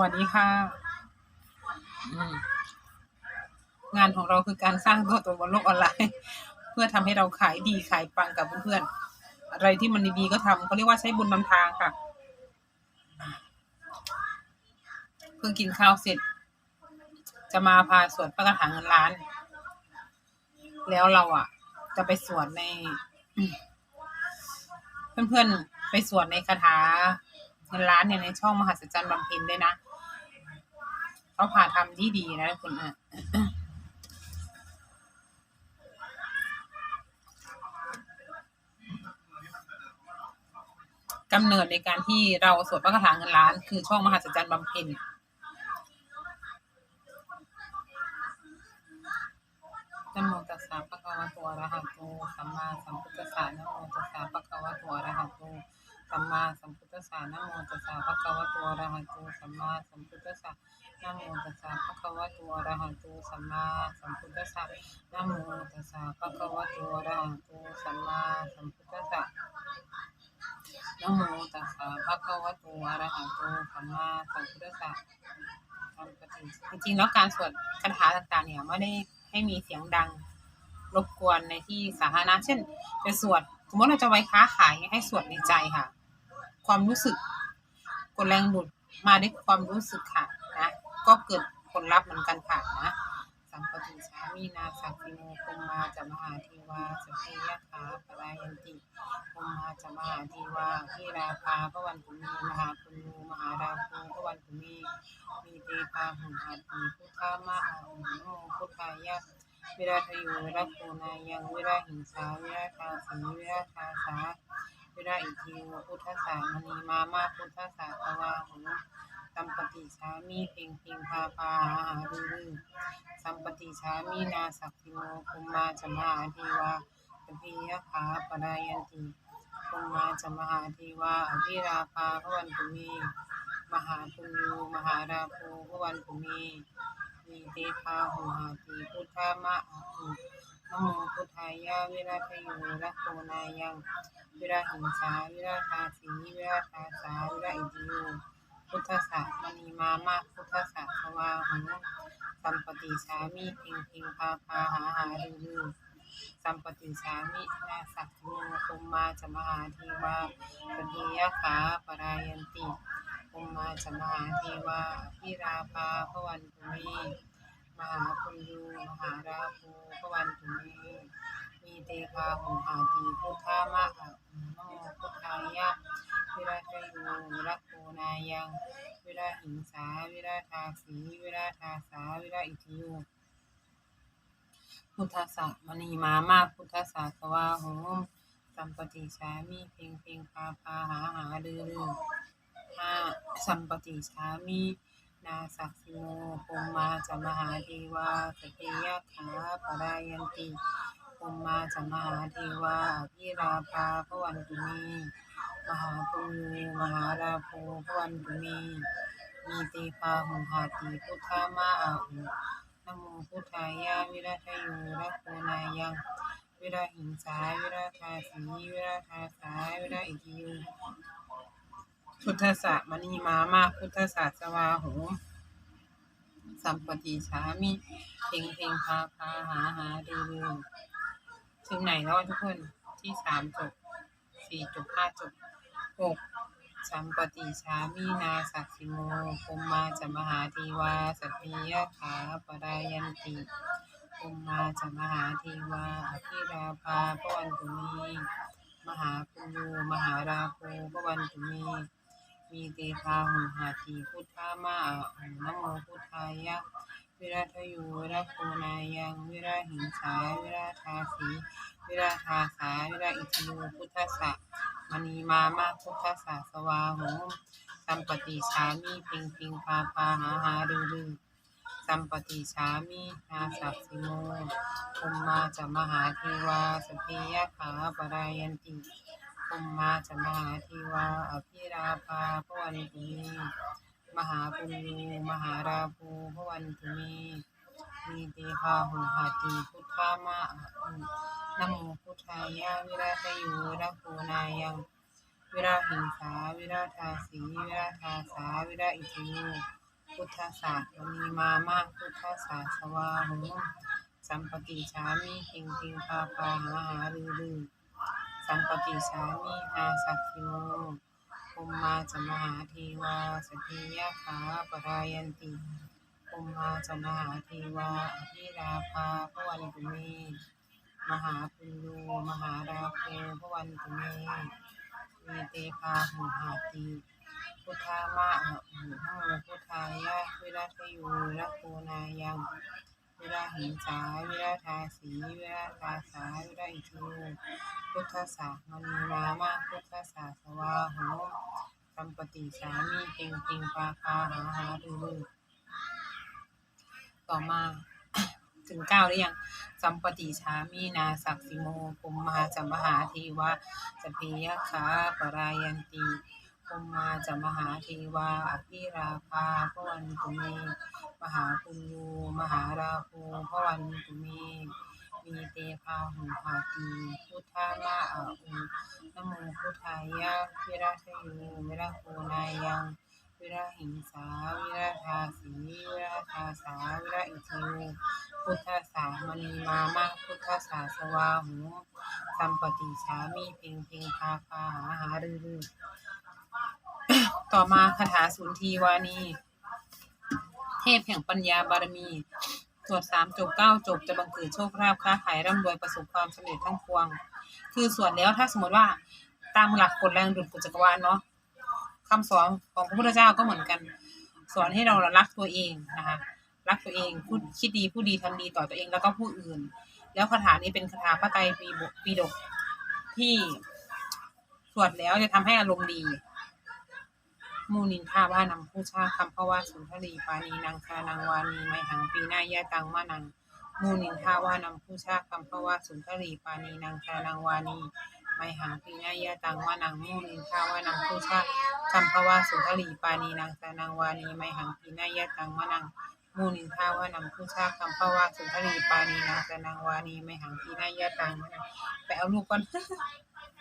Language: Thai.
วัสดีค่ะ งานของเราคือการสร้างตัวตนบนโลกออนไลน์ เพื่อทำให้เราขายดีขายปังกับเพื่อนๆ อะไรที่มันดีๆก็ทำเขาเรียกว่าใช้บุญนำทางค่ะ เพิ่งกินข้าวเสร็จ จะมาพาสวดพระคาถาเงินล้าน แล้วเราอะ จะไปสวดใน เพื่อนๆ ไปสวดในคาถาเงินล้านเนี่ยในช่องมหัศจรรย์บำเพ็ญด้วยนะ เขาผ่าทำดีดีนะคุณอะกำเนิดในการที่เราสวดพระคาถาเงินล้าน คือช่องมหัศจรรย์บำเพ็ญนโมตัสสะภะคะวะโตอะระหะโตสัมมาสัมพุทธัสสะนโมตัสสะภะคะวะโตอะระหะโตสัมมาสัมพุทธัสสะนโมตัสสะภะคะวะโตอะระหะโตสัมมาสัมพุทธัสสะ นะโมตัสสะภะคะวะโตอะระหะโตสัมมาสัมพุทธัสสะนะโมตัสสะภะคะวะโตอะระหะโตสัมมาสัมพุทธัสสะนะโมตัสสะภะคะวะโตอะระหะโตสัมมาสัมพุทธัสสะทำปฏิจริงๆแล้วการสวดคาถาต่างๆเนี่ยไม่ได้ให้มีเสียงดังรบกวนในที่สาธารณะเช่นไปสวดสมมติเราจะไว้ค้าขายให้สวดในใจค่ะ ความรู้สึกกดแรงดูดมาด้วยความรู้สึกค่ะ ก็เกิดผลลัพธ์เหมือนกันค่ะนะสัมปติชามีนาสักกิโมคุมมาจะมหาเทวาสเพยะขาปรายันติภูมาจะมหาดีวาพี่ราภาพระวันตุมีมหาปุญญูมหาราภูพระวันตุมีมีเตปาหุอาตีพุทธามะอาหุโนพุทธายะวิราทโยวิราโคนายังวิราหิงสาวิราทาสีวิราทาสาวิราอิทิวพุทธสามณีมามาพุทธสาตวาหุ สัมปติชามีเพ่งเพ่งพาพาหาหาดือดือสัมปติชามีนาสักทิโมคุมมาจมหาดีวาสพเพยะขาปรายันติปุมมาจมหาเทวาอภิราภาพวันตุมีมหาปุญญูมหาราโภพวันตุมีมีเตพาหุหาติพุทธามะอาหุนโมพุทธายะวิราทโยรัโคนายังวิราหิงสาวิราทาสีวิราทาสาวิราอิติโย พุทธสะมณีมามะพุทธสะสวาหุสัมปติสามิพิงพิงพาพาหาหาลือลือสัมปติสามินาสักโมคุมมาจมหาเทวาปฏิยะขาปรายันติคุมมาจมหาเทวาพิราภาพวันตุมีมหาปุญญูมหาราภูพวันตุมี มีเตภาหุหาตีพุทธามะอะโนพุทธายะวิราชโยวิรักโคนายังวิราหิงสาวิราทาสีวิราทาสาวิราอิทิโยพุทธสะมณีมามาพุทธสะสวาโหมสัมปติชามิเพ่งเพ่งพาพาหาหาลือลือห้าสัมปติชามินาสักสิโมภูมมาจะมหาเทวาสเตยะขาปรายันติ มมาจะมหาเทวาอภิราภาพวันตุมีมหาปุญญูมหาราโภพวันตุมีมีเตปาหุหาติพุทธามะอาหุนโมพุทธายะวิราทโยรักโนายังวิราหิงสายวิราทาสีวิราทาสายวิราอิทิโยพุทธสะมณีมามาพุทธสะสวาโหสัมปติชามิเพ่งเพ่งพาพาหาหาดูดู ถึงไหนแล้วทุกคนที่สามจบสี่จบห้าจบหกสัมปติชามีนาสักสิโมคุมมาจะมหาเทวาสัพเพยะขาปรายันติคุมมาจะมหาเทวาอภิราภาพระวันตุมีมหาปุญญูมหาราโภพระวันตุมีมีเตพาหุหาติพุทธามะอหนโมพุทธายะ วิราทโยวิราโคนายังวิราหิงสาวิราทาสีวิราทาสาวิราอิทิโยพุทธสะมณีมามาพุทธสะสวาหมสัมปติชามิพิงพิงพาพาหาหาดูดูสัมปติชามินาสักสิโมคุมมาจะมหาเทวาสพเพยะขาปรายันติคุมมาจะมหาเทวาอภิราภาพวันตุ มหาปุญญูมหาราภูพวันตุมีมีเตหาหุหาติพุทธามะนโมพุทธายะวิราชโยรักโคนายังวิราหิงสาวิราทาสีวิราทาสาวิราอิทิโยพุทธศาสนีมามะพุทธศาสวาโหสัมปติชามิเฮงเฮงพาพาหาหาลือลือสัมปติชามิอาสักขิโม ภูมมาจมหาเทวาสพพิยาขาปรายันติภูมมาจมหาเทวาอภิราภาพวันตุเมมหาปุญโญมหาราโภพวันตุเมมีเตภาหุหาติพุทธามะอะอุหังพุทธายะวิรัตยูรัตโกนายัง วิราหิงสาเวิราทาสี เวิราทาสาเวิราอิทูพุทธสามณีนามะพุทธสาสวาโหสัมปติสามีเพ่งเพ่งปาคาหาหาดูดูต่อมาถึงเก้าหรือยังสัมปติชามีนาสักสิโมปุมมาจมหาเทวาสพเพยขาปรายันติ ปุมมาจมหาเทวาอภิราภาพวันตุเมมหาปุญโญมหาราโภพวันตุเมมีเตภาหุหาตีพุทธามะอะอุนโมพุทธายะวิราชโยวิราโคนายังวิราหิงสาวิราทาสีวิราทาสาวิราอิทิวพุทธสามณีมามะพุทธสาสวาหูสัมปติชามีเพ่งเพ่งพาพาหาหารือ ต่อมาคาถาสุนทีวานี เทพแห่งปัญญาบารมี สวดสามจบเก้าจบจะบังเกิดโชคลาภค้าขายร่ำรวยประสบความสำเร็จทั้งปวง คือสวดแล้วถ้าสมมติว่าตามหลักกฎแรงดูดกฎจักรวาลเนาะคำสอนของพระพุทธเจ้าก็เหมือนกัน สอนให้เรารักตัวเองนะคะรักตัวเองพูดคิดดีพูดดีทำดีต่อตัวเองแล้วก็ผู้อื่น แล้วคาถานี้เป็นคาถาพระไตรปิฎกปิฎกที่สวดแล้วจะทำให้อารมณ์ดี มูนินทาว่านำผู้ชาคำพราว่าสุนทรีปานีนางคานางวานีไมหังปีหน้ายะตังมานังมูนินทาว่านำผู้ชาคำพราว่าสุนทรีปานีนางคานางวานีไมหังปีหน้ายะตังมานังมูนินทาว่านำผู้ชาคำพราว่าสุนทรีปานีนางคานางวานีไมหังปีหน้ายะตังมานังมูนินทาว่านำผู้ชาคำพราว่าสุนทรีปานีนางคานางวานีไมหังปีหน้ายะตังมานังไปเอาลูกก่อน